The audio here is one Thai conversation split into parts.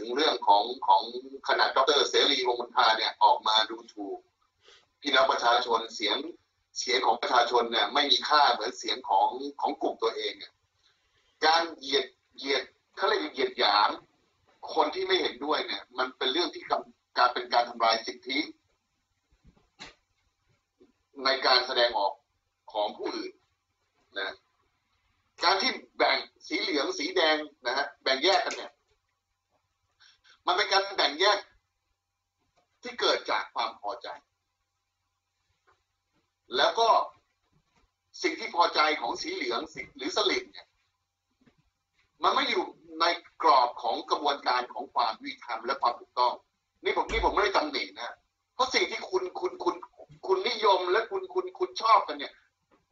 ถึงเรื่องของของขนาดดรเสรีวงศ์มนทาเนี่ยออกมาดูถูกพี่น้องประชาชนเสียงเสียงของประชาชนเนี่ยไม่มีค่าเหมือนเสียงของของกลุ่มตัวเองเนี่ยการเหยียดเหยียดเขาเรียกเหยียดหยามคนที่ไม่เห็นด้วยเนี่ย มันเป็นเรื่องที่กำการเป็นการทำลายสิทธิ ในการแสดงออกของผู้อื่นนะการที่แบ่งสีเหลืองสีแดงนะฮะแบ่งแยกกันเนี่ย มันเป็นการแบ่งแยกที่เกิดจากความพอใจ แล้วก็สิ่งที่พอใจของสีเหลืองสีหรือสลิมเนี่ยมันไม่อยู่ในกรอบของกระบวนการของความยุติธรรมและความถูกต้อง นี่ผมนี่ผมไม่ได้ตำหนินะ เพราะสิ่งที่คุณคุณคุณคุณนิยมและคุณคุณคุณชอบกันเนี่ย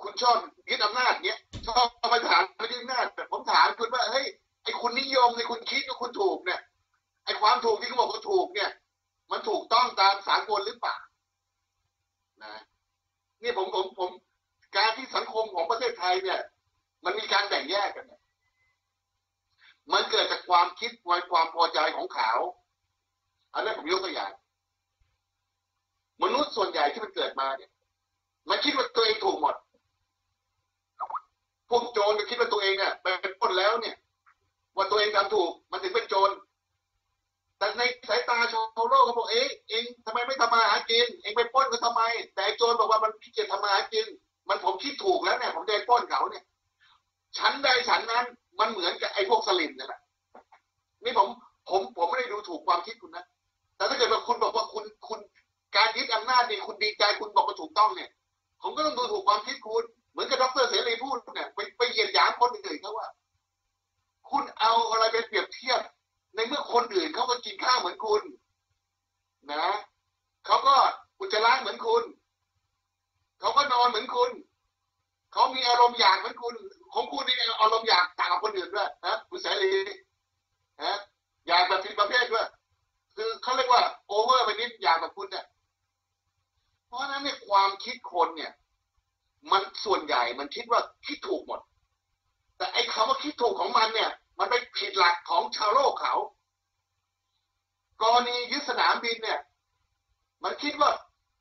คุณชอบยึดอำนาจเนี้ยชอบมาถามไม่ยึดอำนาจแต่ผมถามคุณว่าเฮ้ยไอ้คุณนิยมในคุณคิดว่าคุณถูกเนี่ย ไอ้ความถูกที่เขาบอกว่าถูกเนี่ย มันถูกต้องตามสากลหรือเปล่านะนี่ผมผมผม การที่สังคมของประเทศไทยเนี่ย มันมีการแบ่งแยกกันเนี่ยมันเกิดจากความคิดความพอใจของขาว อันนี้นผมยกตัวอย่าง มนุษย์ส่วนใหญ่ที่มันเกิดมาเนี่ย มันคิดว่าตัวเองถูกหมดพวกโจรก็คิดว่าตัวเองเนี่ยเป็นปล้นแล้วเนี่ย ว่าตัวเองทำถูก มันถึงเป็นโจร แต่ในสายตาชาวโลกเขาบอกเอ๊ะเองทำไมไม่ทำมาหากิน เองไปป้นก็ทำไม แต่โจรบอกว่ามันขี้เกียจทำมาหากิน มันผมคิดถูกแล้วเนี่ย ผมเดินปล้นเขาเนี่ยฉันใดฉันนั้น มันเหมือนกับไอ้พวกสลิมนี่แหละนี่ผมผมผมไม่ได้ดูถูกความคิดคุณนะแต่ถ้าเกิดว่าคุณบอกว่าคุณคุณการยึดอำนาจนี่คุณดีใจคุณบอกว่าถูกต้องเนี่ย ผมก็ต้องดูถูกความคิดคุณเหมือนกับดรเสรีพูดเนี่ยไปไปเหยียดหยามคนอื่นเขาว่า คุณเอาอะไรไปเปรียบเทียบ ในเมื่อคนอื่นเขาก็กินข้าวเหมือนคุณ นะเขาก็อุจจาระเหมือนคุณเขาก็นอนเหมือนคุณเขามีอารมณ์อยากเหมือนคุณ ของคุณนี่อารมณ์อยากต่างกับคนอื่นด้วยนะคุณเสรีนะอยากแบบผิดประเภทด้วยคือเขาเรียกว่าโอเวอร์ไปนิดอยากแบบคุณเนี่ยเพราะฉะนั้นเนี่ยความคิดคนเนี่ย มันส่วนใหญ่มันคิดว่าคิดถูกหมด แต่ไอ้คำว่าคิดถูกของมันเนี่ย มันไปผิดหลักของชาวโลกเขากรณียึดสนามบินเนี่ย มันคิดว่า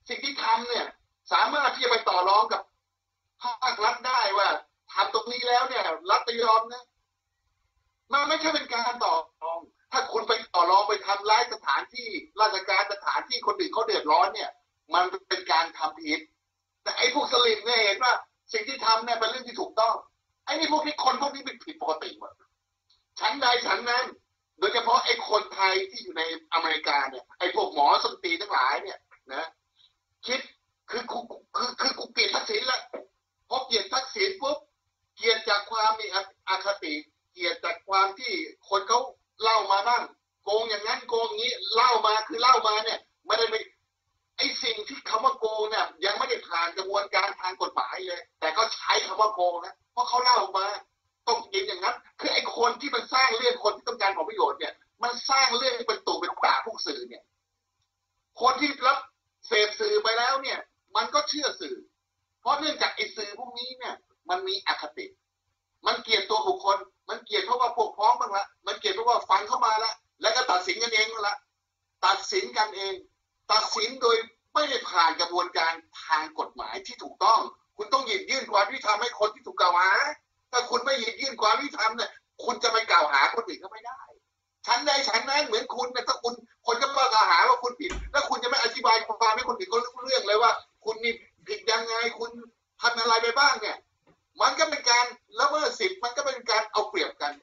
สิ่งที่ทำเนี่ย สามารถที่จะไปต่อรองกับภาครัฐได้ว่าทำตรงนี้แล้วเนี่ย รัฐจะยอมนะมันไม่ใช่เป็นการต่อรอง ถ้าคุณไปต่อรองไปทำร้ายสถานที่ราชการสถานที่คนอื่นเขาเดือดร้อนเนี่ย มันเป็นการทำผิด แต่ไอ้พวกสลิมเนี่ยเห็นว่า สิ่งที่ทำเนี่ยเป็นเรื่องที่ถูกต้องไอ้นี่พวกนี้คนพวกนี้เป็นผิดปกติหมด ชั้นใดชั้นนั้น โดยเฉพาะไอ้คนไทยที่อยู่ในอเมริกาเนี่ยไอ้พวกหมอสนตรีทั้งหลายเนี่ยนะคิดคือคือคือคือกูเกลียดทักษิณละพอเกลียดทักษิณปุ๊บเกลียดจากความมีอคติ เกลียดจากความที่คนเขาเล่ามาบ้างโกงอย่างนั้นโกงอย่างนี้เล่ามาคือเล่ามาเนี่ยไม่ได้ไปไอ้สิ่งที่คำว่าโกงเนี่ยยังไม่ได้ผ่านกระบวนการทางกฎหมายเลย แต่ก็ใช้คำว่าโกงนะเพราะเขาเล่ามา คนที่มันสร้างเรื่องคนที่ต้องการผลประโยชน์เนี่ย มันสร้างเรื่องเป็นตู่เป็นป่าพวกสื่อเนี่ย คนที่รับเสพสื่อไปแล้วเนี่ย มันก็เชื่อสื่อ เพราะเนื่องจากไอ้สื่อพวกนี้เนี่ย มันมีอคติ มันเกลียดตัวบุคคล มันเกลียดเพราะว่าพวกพ้องบ้างละมันเกลียดเพราะว่าฟังเข้ามาละแล้วก็ตัดสินกันเองละตัดสินกันเอง ตัดสินโดยไม่ได้ผ่านกระบวนการทางกฎหมายที่ถูกต้อง คุณต้องหยิบยื่นความยุติธรรมให้คนที่ถูกกล่าวหาถ้าคุณไม่หยิบยื่นความยุติธรรมเนี่ย คุณจะไปกล่าวหาคนอื่นก็ไม่ได้ฉันใดฉันนั้นเหมือนคุณเนี่ยถ้าคุณคนก็มากล่าวหาว่าคุณผิด แล้วคุณจะไม่อธิบายความให้คนอื่นเขารู้เรื่องเลยว่า คุณนี่ผิดยังไงคุณทำอะไรไปบ้างเนี่ย มันก็เป็นการละเมิดสิทธิ์มันก็เป็นการเอาเปรียบกัน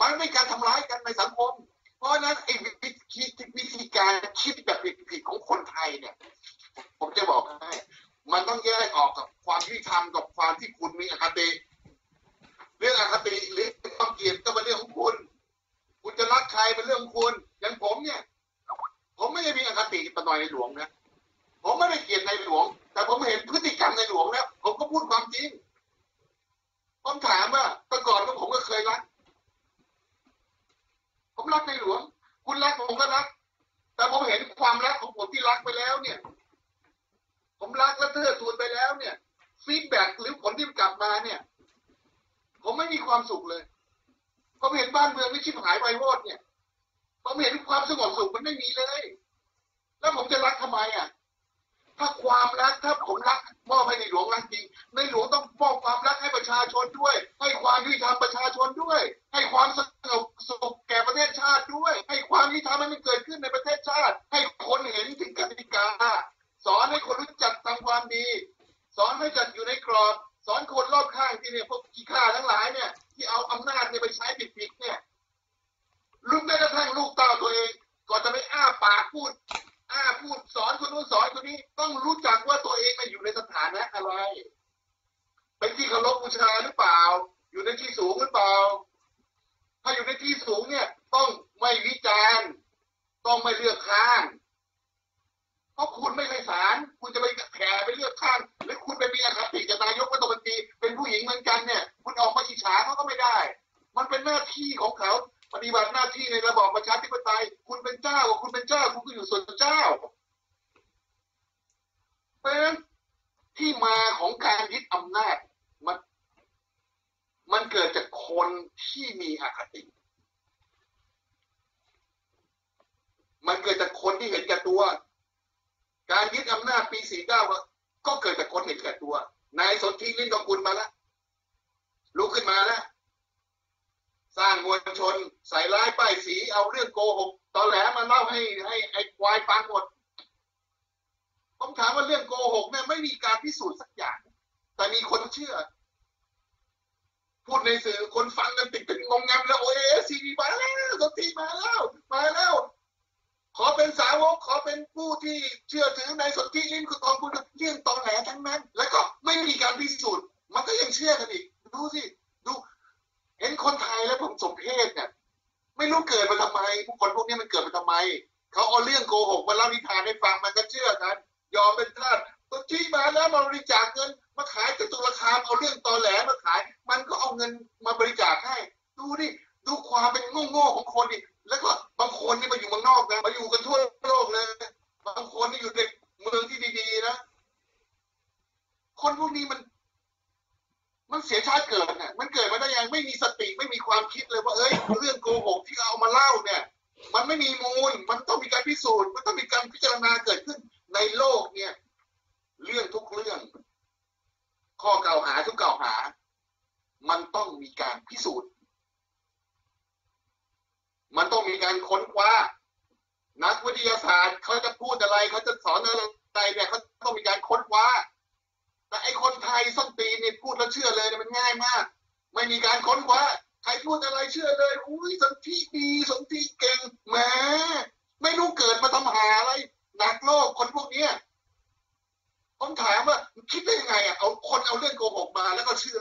มันไม่การทำร้ายกันในสังคม เพราะฉะนั้นไอ้วิธีวิธีการคิดแบบผิดๆของคนไทยเนี่ย ผมจะบอกให้มันต้องแยกออกกับความยุติธรรมกับความที่คุณมีอคติเรื่องอคติหรือ กลียดก็เป็นเรื่องของคุณ คุณจะรักใครเป็นเรื่องของคุณ อย่างผมเนี่ย ผมไม่ได้มีอคติต่อยในหลวงนะ ผมไม่ได้เกลียดในหลวง แต่ผมเห็นพฤติกรรมในหลวงแล้ว ผมก็พูดความจริง ผมถามว่าแต่ก่อนก็ผมก็เคยรัก ผมรักในหลวง คุณรักผมก็รัก แต่ผมเห็นความรักของผมที่รักไปแล้วเนี่ย ผมรักและเทิดทูนไปแล้วเนี่ยฟีดแบ็กหรือผลที่กลับมาเนี่ย ผมไม่มีความสุขเลย ผมเห็นบ้านเมืองไม่ชิบหายไปวอดเนี่ยผมเห็นความสงบสุขมันไม่มีเลย แล้วผมจะรักทำไมอะ ถ้าความรักถ้าผมรักมอบให้ในหลวงรักจริงในหลวงต้องมอบความรักให้ประชาชนด้วย คุณเป็นเจ้าคุณเป็นเจ้า คุณก็อยู่ส่วนเจ้า เพราะฉะนั้นที่มาของการยึดอำนาจมัน มันเกิดจากคนที่มีอคติ มันเกิดจากคนที่เห็นแก่ตัว การยึดอำนาจปี49ก็เกิดจากคนเห็นแก่ตัวนายสนธิลิ้นกองกุลมาแล้วลุกขึ้นมาแล้วสร้างมวลชน ใส่ร้ายป้ายสีเอาเรื่องโกหก ตอนแหลมาเล่าให้ให้ไอ้ควายฟังหมด ผมถามว่าเรื่องโกหกเนี่ยไม่มีการพิสูจน์สักอย่าง แต่มีคนเชื่อ พูดในสื่อคนฟังกันติดเป็นงงงำแล้วโอ้ยซีดีมาแล้วสนธิมาแล้วมาแล้ว ขอเป็นสาวกขอเป็นผู้ที่เชื่อถือในสนธิลิ้นคุณทองคุณเรื่องตอนแหลทั้งนั้น แล้วก็ไม่มีการพิสูจน์ มันก็ยังเชื่อกันอีก ดูสิ ดู เห็นคนไทยแล้วผมสมเพศเนี่ย ไม่รู้เกิดมาทำไมผู้คนพวกนี้มัน เกิดมาทำไมเขาเอาเรื่องโกหกมาเล่านิทานให้ฟังมันก็เชื่อกัน ยอมเป็นทาสตัวที่มาแล้วมาบริจาคเงิน มาขายจตุรคามเอาเรื่องตอแหลมาขาย มันก็เอาเงินมาบริจาคให้ ดูดิ ดูความเป็นโง่ๆของคนดิ แล้วก็บางคนนี่มาอยู่เมืองนอกนะ มาอยู่กันทั่วโลกเลย บางคนนี่อยู่ในเมืองที่ดีๆนะ คนพวกนี้มัน มันเสียชาติเกิดเนี่ยมันเกิดมาได้ยังไม่มีสติไม่มีความคิดเลยว่าเอ้ยเรื่องโกหกที่เอามาเล่าเนี่ย มันไม่มีมูล มันต้องมีการพิสูจน์ มันต้องมีการพิจารณาเกิดขึ้น ในโลกเนี่ย เรื่องทุกเรื่อง ข้อกล่าวหาทุกกล่าวหา มันต้องมีการพิสูจน์ มีการค้นคว้า นักวิทยาศาสตร์เขาจะพูดอะไรเขาจะสอนอะไรเนี่ยเขาต้องมีการค้นคว้า แต่ไอ้คนไทยส้นตีนนี่พูดแล้วเชื่อเลยเนี่ยมันง่ายมาก ไม่มีการค้นคว้าใครพูดอะไรเชื่อเลยอุ้ยสนธิดีสนธิเก่งแหมไม่รู้เกิดมาทำหาอะไรหนักโลกคนพวกเนี้ยผมถามว่าคิดได้ยังไงอะเอาคนเอาเรื่องโกหกมาแล้วก็เชื่อ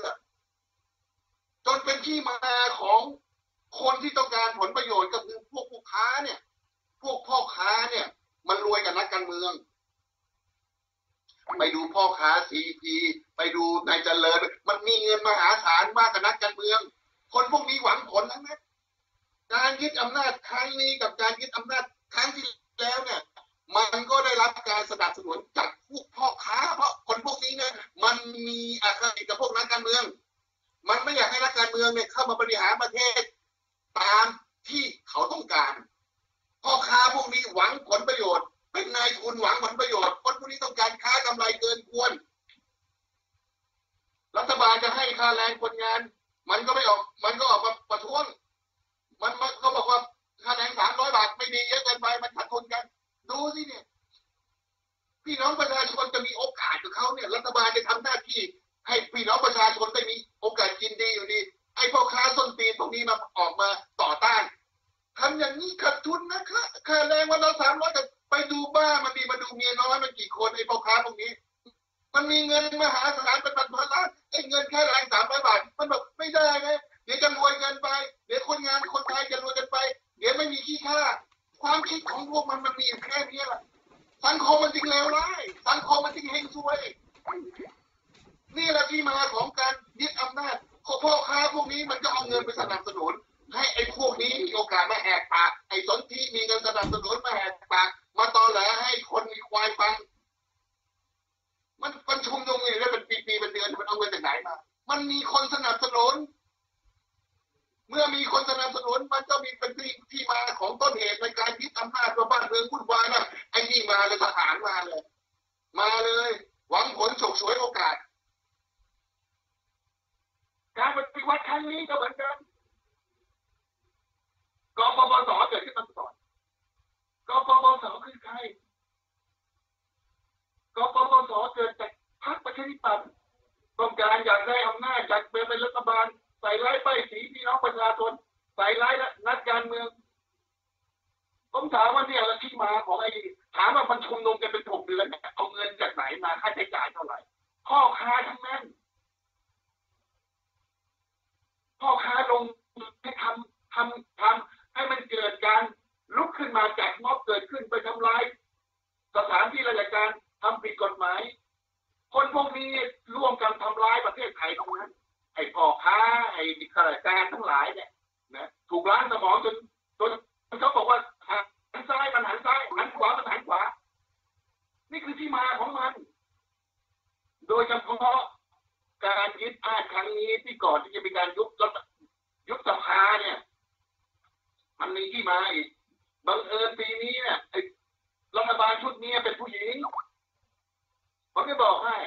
จนเป็นที่มาของ คนที่ต้องการผลประโยชน์ก็คือพวกผู้ค้าเนี่ย พวกพ่อค้าเนี่ย มันรวยกับนักการเมือง ไปดูพ่อค้าซีพีไปดูนายเจริญ มันมีเงินมหาศาลมากกับนักการเมือง คนพวกนี้หวังผลทั้งนั้นการยึดอำนาจครั้งนี้กับการยึดอำนาจครั้งที่แล้วเนี่ย มันก็ได้รับการสนับสนุนจากพวกพ่อค้า เพราะคนพวกนี้เนี่ยมันมีอคติกับพวกนักการเมือง มันไม่อยากให้นักการเมืองเนี่ยเข้ามาบริหารประเทศ ความคิดของพวกมันมันมีอยู่แค่นี้แหละสังคมมันจริงเลวร้ายสังคมมันจริงเฮงซวย นี่แหละที่มาของการยึดอำนาจพ่อค้าพวกนี้มันก็เอาเงินไปสนับสนุน ให้ไอ้พวกนี้มีโอกาสมาแหกปากไอ้สนที่มีเงินสนับสนุน สปปสเกิดจากพรรคประชาธิปัตย์ต้องการอยากได้อำนาจจากเป็นรัฐบาลใส่ร้ายป้ายสีพี่น้องประชาชนใส่ร้ายนักการเมืองผมถามว่าเนี่ยที่มาของไอ้ถามว่ามันชุมนุมกันเป็นหกเดือนเอาเงินจากไหนมาค่าใช้จ่ายเท่าไหร่พ่อค้าทั้งนั้นพ่อค้าลงให้ทำทำทำให้มันเกิดการลุกขึ้นมาจากม็อบเกิดขึ้นไปทำลายสถานที่ราชการ ทำผิดกฎหมาย คนพวกนี้ร่วมกันทำร้ายประเทศไทยตรงนั้น ไอ้พ่อค้า ไอ้ข้าราชการทั้งหลายเนี่ยนะถูกล้างสมองจนจนเขาบอกว่าหันซ้ายมันหันซ้ายหันขวามันหันขวา นี่คือที่มาของมัน โดยเฉพาะการยึดอาจครั้งนี้ที่ก่อนที่จะมีการยุบรัฐยุบสภาเนี่ย มันมีที่มาอีกบังเอิญปีนี้เนี่ยไอ้รัฐบาลชุดนี้เป็นผู้หญิงผมจะบอกให้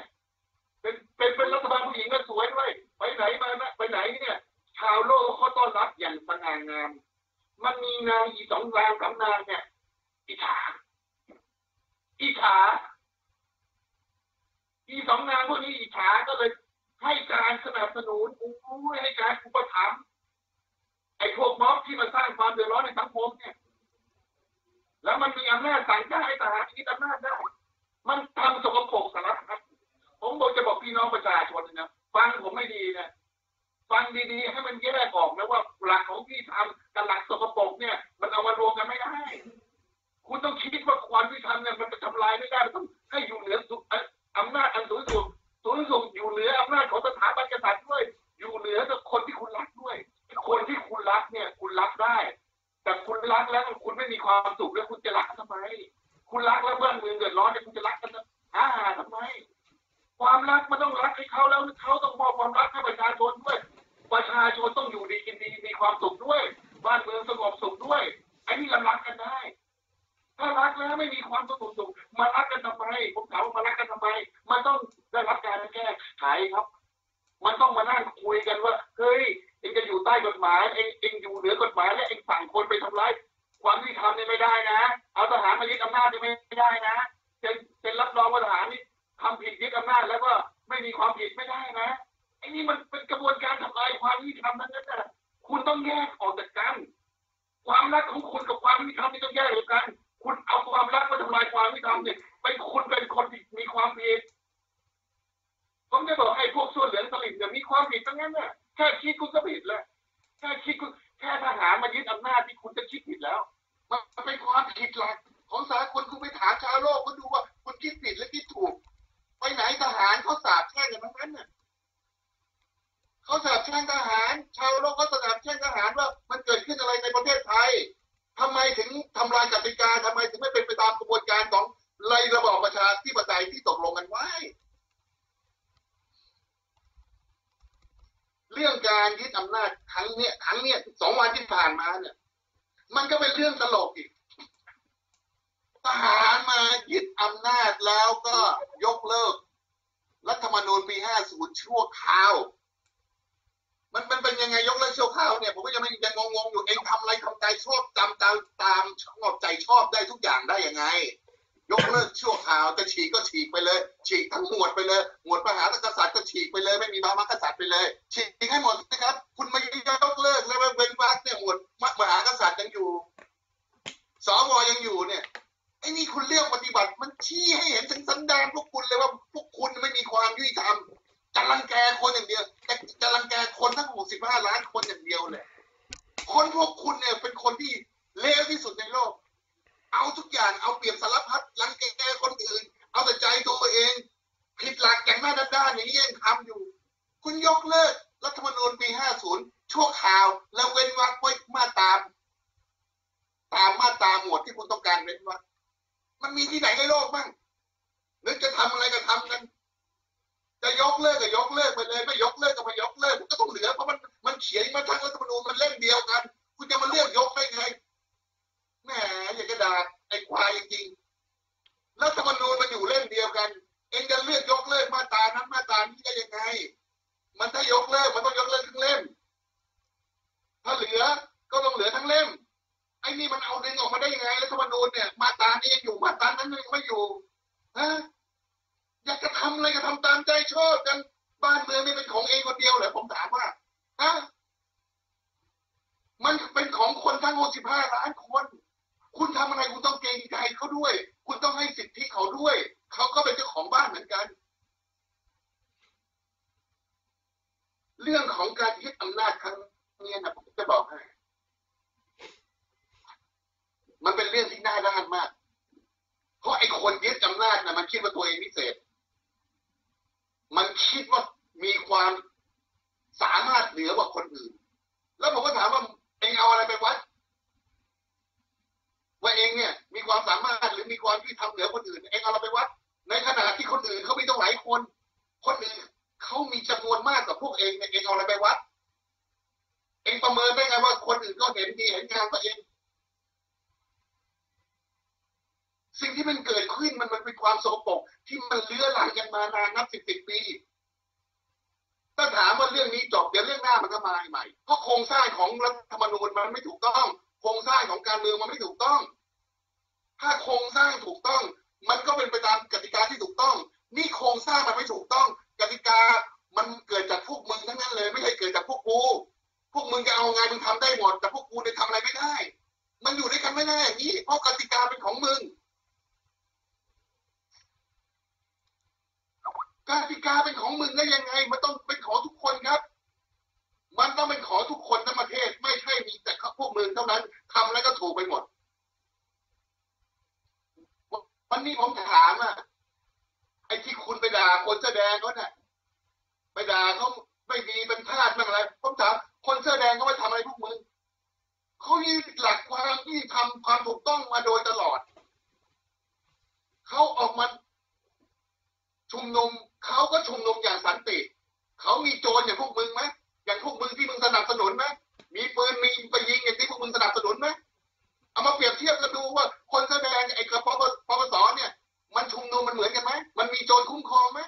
เป็นเป็นเป็นรัฐบาลผู้หญิงก็สวยด้วยไปไหนมานะไปไหนเนี่ย ชาวโลกเขาต้อนรับอย่างสง่างาม มันมีนางอีสองนางสามนางเนี่ยอิจฉาอิจฉาอีสองนางพวกนี้อิจฉาก็เลย ให้การสนับสนุนอู้ให้การอุปถัมภ์ไอ้พวกม็อบที่มาสร้างความเดือดร้อนในสังคมเนี่ย แล้วมันมีอำนาจสั่งการให้ทหารยึดอำนาจได้ มันทำสกปรกสารพัดผมบอกจะบอกพี่น้องประชาชนนะฟังผมไม่ดีนะ ฟังดีๆ ให้มันแยกออกนะว่าหลักของพี่ทำกับหลักสกปรกเนี่ย มันเอามารวมกันไม่ได้ คุณต้องคิดว่าความวิธรรมเนี่ยมันจะทำลายไม่ได้มันต้องให้อยู่เหนือสุด ดไม่ได้นะไอ้นี่มันเป็นกระบวนการทำลายความยุติธรรมนั้นนะคุณต้องแยกออกจากกัน ความรักของคุณกับความยุติธรรมนี่ต้องแยกออกกัน คุณเอาความรักมาทำลายความยุติธรรมเนี่ยเป็นคุณเป็นคนที่มีความผิดผมจะบอกให้พวกส่วนเหลืองสลิมเนี่ยมีความผิดทั้งนั้นน่ะแค่คิดคุณก็ผิดแล้วแค่คิดคุณแค่ทหารมายึดอำนาจที่คุณจะคิดผิดแล้ว มันเป็นความผิดหลักของสากลคุณไปถามชาวโลกคุณดูว่า คุณคิดผิดหรือคิดถูก ไปไหนทหารเขาสาบแช่งกันทั้งนั้นน่ะเขาสาบแช่งทหาร ชาวโลกเขาสาบแช่งทหารว่า มันเกิดขึ้นอะไรในประเทศไทยทำไมถึงทำลายกติกาทำไมถึงไม่เป็นไปตามกระบวนการของไรระบอบประชาธิปไตยที่ตกลงกันไว้ เรื่องการยึดอำนาจครั้งเนี้ยครั้งเนี้ยสองวันที่ผ่านมาเนี่ย มันก็เป็นเรื่องตลกอีก หารมายึดอำนาจแล้วก็ยกเลิก รัฐธรรมนูญปี 50 ชั่วคราว มันมันเป็นยังไงยกเลิกชั่วคราวเนี่ยผมก็ยังไม่ยังงงๆอยู่เองทำอะไรทำใจชอบตามตามตามชอบใจชอบได้ทุกอย่างได้ยังไง ยกเลิกชั่วคราวจะฉีกก็ฉีกไปเลย ฉีกทั้งหมวดไปเลย หมวดมหากษัตริย์ก็ฉีกไปเลย ไม่มีมหากษัตริย์ไปเลย ฉีกให้หมดนะครับ คุณไมายกเลิกแล้วเว้นวรรคเนี่ยหมวดมหากษัตริย์ยังอยู่สวยังอยู่เนี่ย ไอ้นี่คุณเลือกปฏิบัติ มันชี้ให้เห็นถึงสันดานพวกคุณเลยว่าพวกคุณไม่มีความยุติธรรมจะรังแกคนอย่างเดียวจะจะรังแกคนทั้ง 65 ล้านคนอย่างเดียวเลยคนพวกคุณเนี่ยเป็นคนที่เลวที่สุดในโลก เอาทุกอย่างเอาเปรียบสารพัดรังแกคนอื่น เอาแต่ใจตัวเองผิดหลักอย่างหน้าด้านๆอย่างนี้ยังทำอยู่ คุณยกเลิกรัฐธรรมนูญปี 50 ชั่วคราว แล้วเว้นวรรคไว้มาตาม ตามมาตราหมวดที่คุณต้องการเว้นวรรค มันมีที่ไหนในโลกบ้างนึกจะทำอะไรก็ทำกัน จะยกเลิกก็ยกเลิกไปเลย ไม่ยกเลิกก็ไม่ยกเลิกมันก็ต้องเหลือเพราะมันมันเขียนมาทั้งรัฐธรรมนูญมันเล่มเดียวกัน คุณจะมาเลือกยกได้ไงแหมอยากจะด่าไอ้ควายจริงรัฐธรรมนูญมันอยู่เล่มเดียวกัน เองจะเลือกยกเลิกมาตรานั้นมาตรานี้ได้ยังไง มันถ้ายกเลิกมันต้องยกเลิกทั้งเล่ม ถ้าเหลือก็ต้องเหลือทั้งเล่ม ไอ้นี่มันเอาดึงออกมาได้ยังไงรัฐธรรมนูญเนี่ยมาตรานี้ยังอยู่มาตรานั้นยังไม่อยู่ฮะอยากจะทำอะไรก็ทำตามใจชอบกันบ้านเมืองนี่เป็นของเองคนเดียวเหรอผมถามว่าฮะมันเป็นของคนทั้ง65ล้านคน คุณทำอะไรคุณต้องเกรงใจเขาด้วย คุณต้องให้สิทธิเขาด้วย เขาก็เป็นเจ้าของบ้านเหมือนกัน เรื่องของการยึดอำนาจครั้งนี้นะผมจะบอกให้ มันเป็นเรื่องที่น่าด้านมาก เพราะไอ้คนยึดอำนาจนะมันคิดว่าตัวเองพิเศษ มันคิดว่ามีความสามารถเหนือกว่าคนอื่น แล้วผมก็ถามว่าเองเอาอะไรไปวัด ว่าเองเนี่ย มีความสามารถหรือมีความที่ทำเหนือคนอื่น เองเอาอะไรไปวัด ในขณะที่คนอื่นเขามีต้องหลายคน คนอื่นเขามีจำนวนมากกว่าพวกเองเนี่ยเองเอาอะไรไปวัด เองประเมินได้ไงว่าคนอื่นก็เห็นดีเห็นงามกว่าเอง สิ่งที่มันเกิดขึ้นมันมันเป็นความโสโครกที่มันเลื้อหลังกันมานานนับสิบสิบปีถ้าถามว่าเรื่องนี้จบเดี๋ยวเรื่องหน้ามันก็มาใหม่เพราะโครงสร้างของรัฐธรรมนูญมันไม่ถูกต้อง โครงสร้างของการเมืองมันไม่ถูกต้อง ถ้าโครงสร้างถูกต้อง มันก็เป็นไปตามกติกาที่ถูกต้อง นี่โครงสร้างมันไม่ถูกต้อง กติกามันเกิดจากพวกมึงทั้งนั้นเลย ไม่ใช่เกิดจากพวกกูพวกมึงจะเอาไงมึงทำได้หมดแต่พวกกูเนี่ยทำอะไรไม่ได้ มันอยู่ด้วยกันไม่ได้อย่างนี้เพราะกติกาเป็นของมึง กติกาเป็นของมึงได้ยังไง มันต้องเป็นของทุกคนครับ มันต้องเป็นของทุกคนทั้งประเทศ ไม่ใช่มีแต่พวกมึงเท่านั้นทำแล้วก็ถูกไปหมด วันนี้ผมถามอะไอ้ที่คุณไปด่าคนเสื้อแดงเขาเนี่ยไปด่าเขาไม่ดีเป็นทาสบ้างอะไรผมถามคนเสื้อแดงเขาไปทำอะไรพวกมึงเขายึดหลักความที่ทำความถูกต้องมาโดยตลอด เขาออกมา ชุมนุมเขาก็ชุมนุมอย่างสันติ เขามีโจรอย่างพวกมึงไหมอย่างพวกมึงที่มึงสนับสนุนไหมมีปืนมีไปยิงอย่างที่พวกมึงสนับสนุนไหมเอามาเปรียบเทียบกันดูว่าคนแสอแดงไอ้กระปปปปสเนี่ย มันชุมนุมมันเหมือนกันไหมมันมีโจรคุ้มครองไหม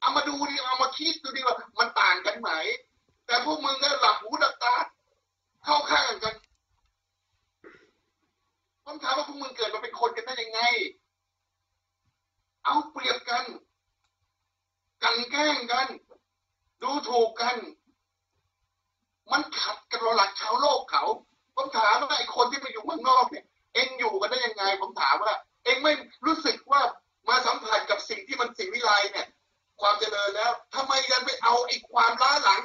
เอามาดูดิเอามาคิดดูดิว่า มันต่างกันไหม แต่พวกมึงก็หลับหูหลับตาเข้าข้างกันผมถามว่าพวกมึงเกิดมาเป็นคนกันได้ยังไง เอาเปรียบกัน กันแกล้งกัน ดูถูกกัน มันขัดกับหลักชาวโลกเขา ผมถามว่าไอ้คนที่ไปอยู่เมืองนอกเนี่ย เอ็งอยู่กันได้ยังไง ผมถามว่า เอ็งไม่รู้สึกว่ามาสัมผัสกับสิ่งที่มันสิ่งวิไลเนี่ย ความเจริญแล้วทำไมยังไปเอาไอ้ความล้าหลัง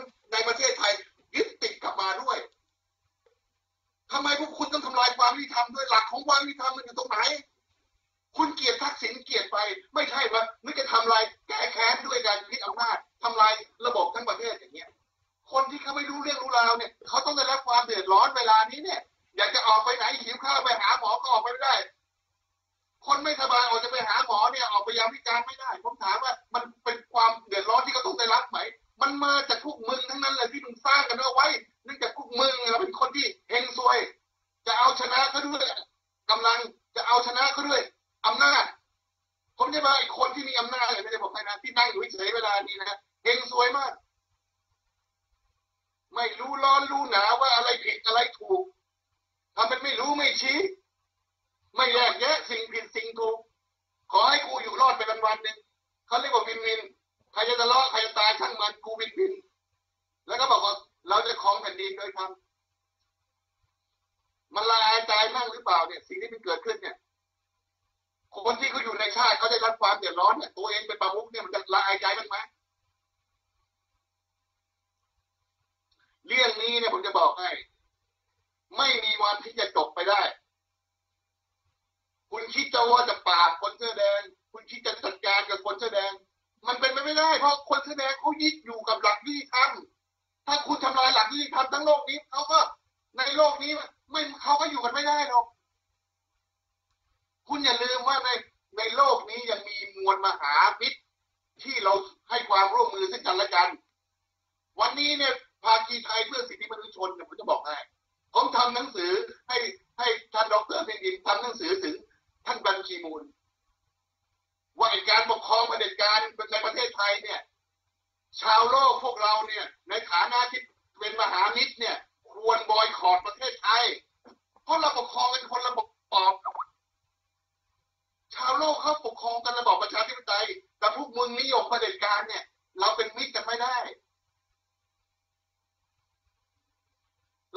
ยมาก ไม่รู้ร้อนรู้หนาว่าอะไรผิดอะไรถูกทำเป็นไม่รู้ไม่ชี้ ไม่แยกแยะสิ่งผิดสิ่งถูก ขอให้กูอยู่รอดไปวันวันหนึ่งเขาเรียกว่าวินวินใครจะทะเลาะใครจะตายช่างมันกูวินวิน แล้วก็บอกว่าเราจะครองแผ่นดินโดยทำมันละอายใจมากหรือเปล่าเนี่ย สิ่งที่มันเกิดขึ้นเนี่ยคนที่เขาอยู่ในชาติเขาได้รับความเดือดร้อนเนี่ยตัวเองเป็นประมุขเนี่ยมันจะละอายใจบ้างไหม เรื่องนี้เนี่ยผมจะบอกให้ ไม่มีวันที่จะจบไปได้ คุณคิดจะว่าจะปราบคนเสื้อแดง คุณคิดจะจัดการกับคนเสื้อแดง มันเป็นไปไม่ได้ เพราะคนเสื้อแดงเขายึดอยู่กับหลักยุติธรรมถ้าคุณทำลายหลักยุติธรรมทั้งโลกนี้เขาก็ในโลกนี้ไม่เขาก็อยู่กันไม่ได้หรอกคุณอย่าลืมว่าในในโลกนี้ยังมีมวลมหามิตรที่เราให้ความร่วมมือซึ่งกันและกัน วันนี้เนี่ย ภาคีไทยเพื่อสิทธิมนุษยชนเนี่ยผมจะบอกให้ผมทำหนังสือให้ให้ท่านดรเพ็ญดินทำหนังสือถึงท่านบัญชีมูล ว่าการปกครองเผด็จการในประเทศไทยเนี่ย ชาวโลกพวกเราเนี่ย ในฐานะที่เป็นมหามิตรเนี่ย ควรบอยคอรดประเทศไทยเพราะเราปกครองกันคนละระบอบชาวโลกเขาปกครองกันระบอบประชาธิปไตยแต่พวกมึงนิยมเผด็จการเนี่ย เราเป็นมิตรกันไม่ได้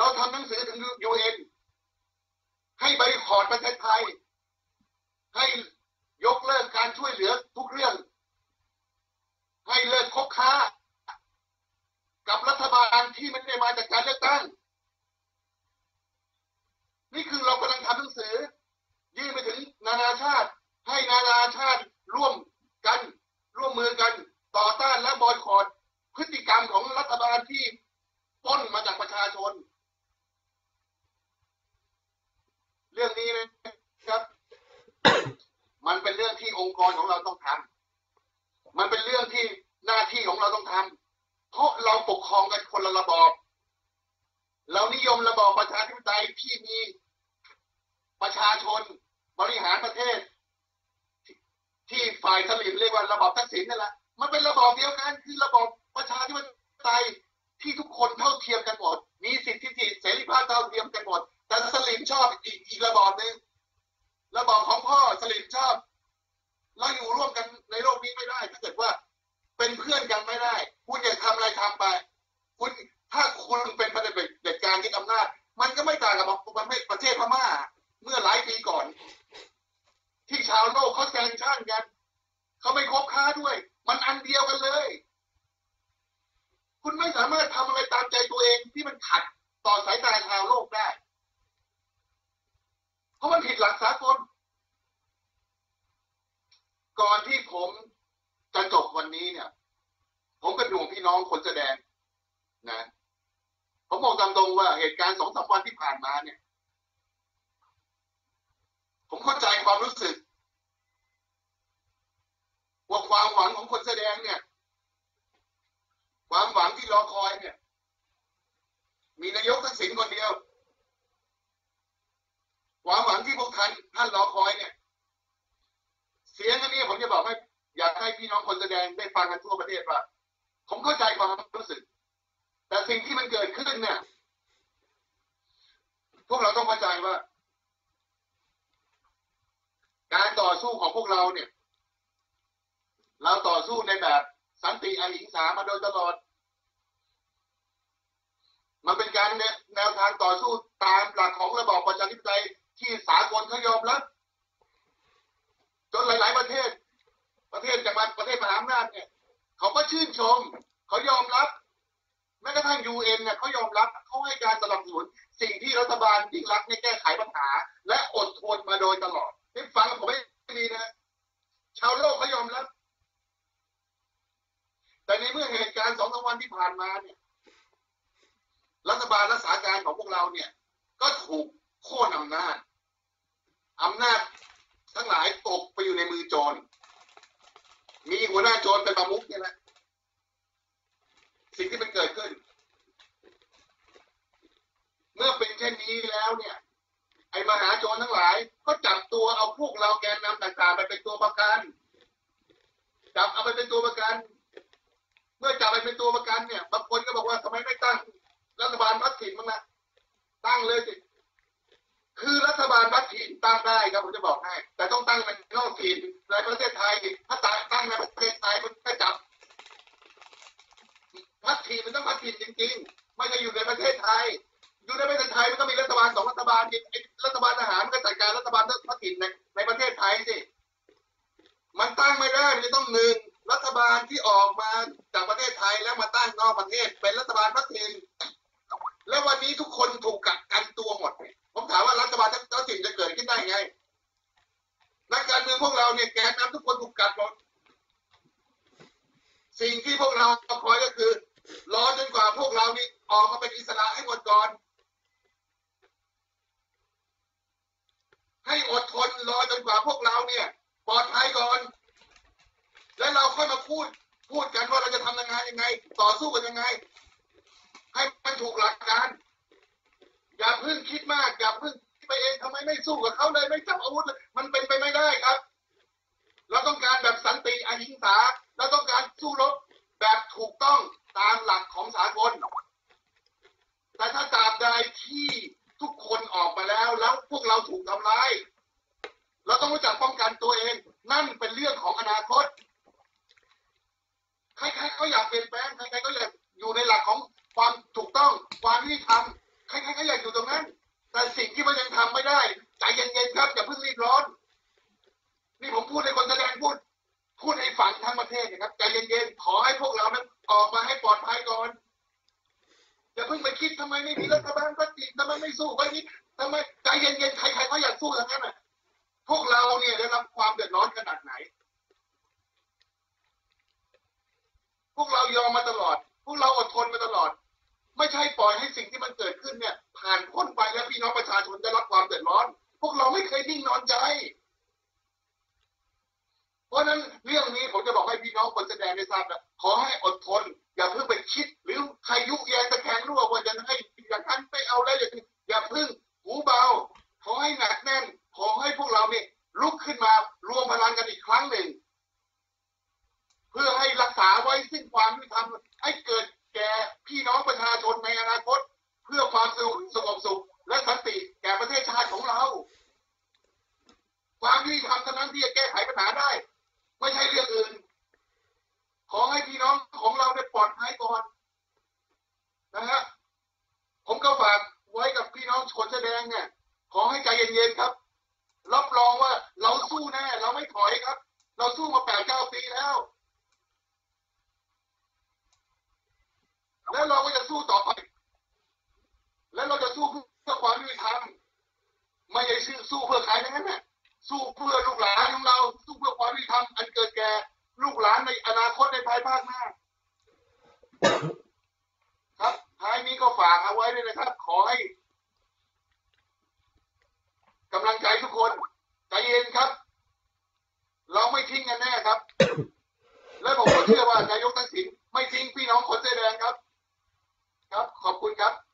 เราทำหนังสือถึงยูเอ็นให้บริคอรดประเทศไทย ให้ยกเลิกการช่วยเหลือทุกเรื่อง ให้เลิกคบค้า กับรัฐบาลที่ไม่ได้มาจากการเลือกตั้ง กันทั่วประเทศว่า ผมเข้าใจความรู้สึก แต่สิ่งที่มันเกิดขึ้นเนี่ย พวกเราต้องเข้าใจว่า การต่อสู้ของพวกเราเนี่ย เราต่อสู้ในแบบสันติอหิงสามาโดยตลอด มันเป็นการแนวทางต่อสู้ตามหลักของระบอบประชาธิปไตยที่สากลเขายอมรับจนหลาย ๆ ประเทศ ประเทศจากประเทศมหาอำนาจเนี่ย เขาก็ชื่นชม เขายอมรับ แม้กระทั่งยูเอ็นเนี่ยเขายอมรับเขาให้การสนับสนุนสิ่งที่รัฐบาลยิ่งรักษณ์เนี่ยแก้ไขปัญหา และอดทนมาโดยตลอดนี่ฟังผมไม่ดีนะ ชาวโลกเขายอมรับ แต่ในเมื่อเหตุการณ์สองสามวันที่ผ่านมาเนี่ย รัฐบาลรักษาการของพวกเราเนี่ย ก็ถูกโค่นอำนาจอำนาจทั้งหลายตกไปอยู่ในมือโจร มีหัวหน้าโจรเป็นประมุขเนี่ยแหละสิ่งที่มันเกิดขึ้น เมื่อเป็นเช่นนี้แล้วเนี่ย ไอ้มหาโจรทั้งหลาย ก็จับตัวเอาพวกเราแกนนำต่างๆ ไปเป็นตัวประกันจับเอาไปเป็นตัวประกัน เมื่อจับไปเป็นตัวประกันเนี่ยบางคนก็บอกว่าทำไมไม่ตั้ง รัฐบาลพักถิ่นมั้งนะตั้งเลยสิคือรัฐบาลพักถิ่นตั้งได้ครับผมจะบอกให้ แต่ต้องตั้งในนอกถิ่น ยังไง ให้มันถูกหลักการ อย่าเพิ่งคิดมาก อย่าเพิ่งคิดไปเองทำไมไม่สู้กับเขาเลยไม่จับอาวุธเลยมันเป็นไปไม่ได้ครับ เราต้องการแบบสันติอหิงสาเราต้องการสู้รบแบบถูกต้องตามหลักของสากลแต่ถ้าตราบใดที่ทุกคนออกมาแล้วแล้วพวกเราถูกทำร้าย เราต้องรู้จักป้องกันตัวเอง นั่นเป็นเรื่องของอนาคต ใครๆก็อยากเปลี่ยนแปลง ใครๆก็อยาก อยู่ในหลักของความถูกต้องความยุติธรรมใครๆก็อยากอยู่ตรงนั้น แต่สิ่งที่มันยังทำไม่ได้ ใจเย็นๆครับอย่าเพิ่งรีบร้อน นี่ผมพูดให้คนแสดงพูด พูดให้ฝังทั้งประเทศนะครับใจเย็นๆขอให้พวกเรานั้นออกมาให้ปลอดภัยก่อนอย่าเพิ่งไปคิดทำไมไม่มีรัฐบาลก็จริงทำไมไม่สู้ไว้นี้ทำไมใจเย็นๆใครๆเขาอยากสู้ทั้งนั้นน่ะพวกเราเนี่ยได้รับความเดือดร้อนขนาดไหน พวกเรายอมมาตลอด วกเราอดทนมาตลอด ไม่ใช่ปล่อยให้สิ่งที่มันเกิดขึ้นเนี่ย ผ่านพ้นไปแล้วพี่น้องประชาชนได้รับความเดือดร้อน พวกเราไม่เคยนิ่งนอนใจ เพราะนั้นเรื่องนี้ผมจะบอกให้พี่น้องคนแสดงได้ทราบนะขอให้อดทน อย่าเพิ่งไปคิด หรือใครยุแยงตะแคงรั่วว่าจะให้อย่างนั้นไม่เอาแล้วอย่างนี้อย่าเพิ่งหูเบาขอให้หนักแน่นขอให้พวกเราเนี่ยลุกขึ้นมารวมพลังกันอีกครั้งหนึ่ง เพื่อให้รักษาไว้ซึ่งความยุติธรรมให้เกิดแก่พี่น้องประชาชนในอนาคต เพื่อความสงบสงบสุข และสันติแก่ประเทศชาติของเรา ความยุติธรรมเท่านั้นที่จะแก้ไขปัญหาได้ ไม่ใช่เรื่องอื่น ขอให้พี่น้องของเราได้ปลอดภัยก่อนนะฮะผมก็ฝากไว้กับพี่น้องคนแสดงเนี่ย ขอให้ใจเย็นๆครับ รับรองว่าเราสู้แน่ เราไม่ถอยครับ เราสู้มาแปดเก้าปีแล้ว แล้วเราก็จะสู้ต่อไป แล้วเราจะสู้เพื่อความยุติธรรมไม่ใช่ชื่อสู้เพื่อใครทั้งนั้นน่ะสู้เพื่อลูกหลานของเรา สู้เพื่อความยุติธรรมอันเกิดแก่ลูกหลานในอนาคตในภายภาคหน้า ครับท้ายนี้ก็ฝากเอาไว้ด้วยนะครับ ขอให้กำลังใจทุกคนใจเย็นครับ เราไม่ทิ้งกันแน่ครับ และผมก็เชื่อว่านายกทักษิณไม่ทิ้งพี่น้องคนเสื้อแดงครับ ครับขอบคุณครับ